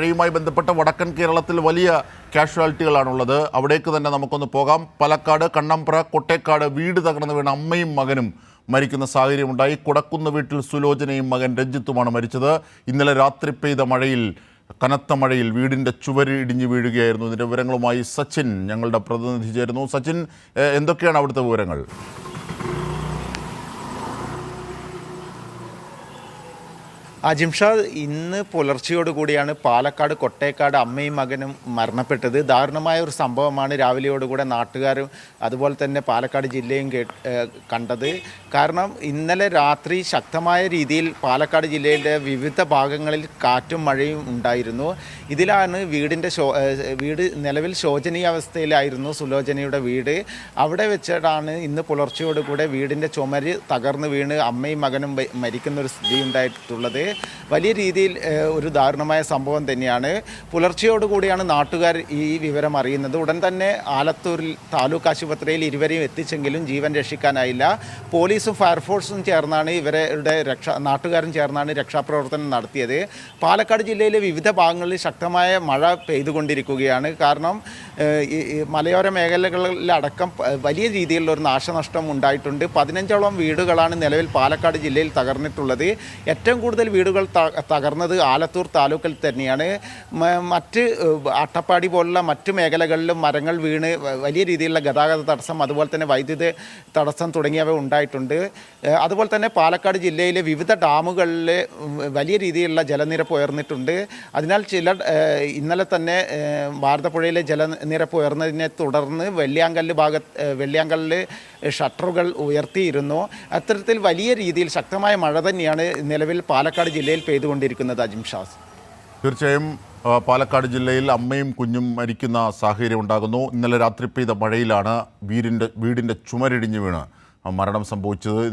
മഴയുമായി ബന്ധപ്പെട്ട വടക്കൻ കേരളത്തിൽ വലിയ കാഷ്വാലിറ്റികളാണുള്ളത്. അവിടേക്ക് തന്നെ നമുക്കൊന്ന് പോകാം. പാലക്കാട് കണ്ണമ്പ്ര കൊട്ടേക്കാട് വീട് തകർന്നു വീണ അമ്മയും മകനും മരിക്കുന്ന സാഹചര്യമുണ്ടായി. കുടക്കുന്ന വീട്ടിൽ സുലോചനയും മകൻ രഞ്ജിത്തുമാണ് മരിച്ചത്. ഇന്നലെ രാത്രി പെയ്ത മഴയിൽ കനത്ത മഴയിൽ വീടിന്റെ ചുവര് ഇടിഞ്ഞു വീഴുകയായിരുന്നു. ഇതിന്റെ വിവരങ്ങളുമായി സച്ചിൻ ഞങ്ങളുടെ പ്രതിനിധി ചേരുന്നു. സച്ചിൻ എന്തൊക്കെയാണ് അവിടുത്തെ വിവരങ്ങൾ? അജിംഷാദ് ഇന്ന് പുലർച്ചയോട് കൂടിയാണ് പാലക്കാട് കൊട്ടേക്കാട് അമ്മയും മകനും മരണപ്പെട്ടത്. ദാരുണമായ ഒരു സംഭവമാണ് രാവിലെയോടുകൂടെ നാട്ടുകാരും അതുപോലെ തന്നെ പാലക്കാട് ജില്ലയും കണ്ടത്. കാരണം ഇന്നലെ രാത്രി ശക്തമായ രീതിയിൽ പാലക്കാട് ജില്ലയിലെ വിവിധ ഭാഗങ്ങളിൽ കാറ്റും മഴയും ഉണ്ടായിരുന്നു. ഇതിലാണ് വീടിന്റെ ശോ വീട് നിലവിൽ ശോചനീയാവസ്ഥയിലായിരുന്നു സുലോചനയുടെ വീട്. അവിടെ വെച്ചിട്ടാണ് ഇന്ന് പുലർച്ചയോടുകൂടെ വീടിന്റെ ചുമര് തകർന്നു വീണ് അമ്മയും മകനും മരിക്കുന്ന ഒരു സ്ഥിതി ഉണ്ടായിട്ടുള്ളത് വലിയ രീതിയിൽ ഒരു ദാരുണമായ സംഭവം തന്നെയാണ്. പുലർച്ചയോടുകൂടിയാണ് നാട്ടുകാർ ഈ വിവരം അറിയുന്നത്. ഉടൻ തന്നെ ആലത്തൂരിൽ താലൂക്ക് ആശുപത്രിയിൽ ഇരുവരെയും എത്തിച്ചെങ്കിലും ജീവൻ രക്ഷിക്കാനായില്ല. പോലീസും ഫയർഫോഴ്സും ചേർന്നാണ് ഇവരുടെ രക്ഷ നാട്ടുകാരും ചേർന്നാണ് രക്ഷാപ്രവർത്തനം നടത്തിയത്. പാലക്കാട് ജില്ലയിലെ വിവിധ ഭാഗങ്ങളിൽ ശക്തമായ മഴ പെയ്തുകൊണ്ടിരിക്കുകയാണ്. കാരണം ഈ മലയോര മേഖലകളിലടക്കം വലിയ രീതിയിലുള്ള ഒരു നാശനഷ്ടം ഉണ്ടായിട്ടുണ്ട്. പതിനഞ്ചോളം വീടുകളാണ് നിലവിൽ പാലക്കാട് ജില്ലയിൽ തകർന്നിട്ടുള്ളത്. ഏറ്റവും കൂടുതൽ വീടുകൾ തകർന്നത് ആലത്തൂർ താലൂക്കിൽ തന്നെയാണ്. മറ്റ് അട്ടപ്പാടി പോലുള്ള മറ്റു മേഖലകളിലും മരങ്ങൾ വീണ് വലിയ രീതിയിലുള്ള ഗതാഗത തടസ്സം അതുപോലെ തന്നെ വൈദ്യുതി തടസ്സം തുടങ്ങിയവ ഉണ്ടായിട്ടുണ്ട്. അതുപോലെ തന്നെ പാലക്കാട് ജില്ലയിലെ വിവിധ ഡാമുകളിൽ വലിയ രീതിയിലുള്ള ജലനിരപ്പ് ഉയർന്നിട്ടുണ്ട്. അതിനാൽ ചില ഇന്നലെ തന്നെ ഭാരതപ്പുഴയിലെ ഭാരതപ്പുഴയിലെ ജലനിരപ്പ് ഉയർന്നതിനെ തുടർന്ന് വെള്ളിയാങ്കല്ല് ഭാഗത്ത് വെള്ളിയാങ്കല്ലിൽ ഷട്ടറുകൾ ഉയർത്തിയിരുന്നു. അത്തരത്തിൽ വലിയ രീതിയിൽ ശക്തമായ മഴ തന്നെയാണ് നിലവിൽ പാലക്കാട് ജില്ലയിൽ പെയ്തുകൊണ്ടിരിക്കുന്നത് അജിം ഷാസ് തീർച്ചയായും പാലക്കാട് ജില്ലയിൽ അമ്മയും കുഞ്ഞും മരിക്കുന്ന സാഹചര്യം ഉണ്ടാകുന്നു. ഇന്നലെ രാത്രി പെയ്ത മഴയിലാണ് വീടിന്റെ വീടിന്റെ ചുമരിടിഞ്ഞു വീണ് മരണം സംഭവിച്ചത്.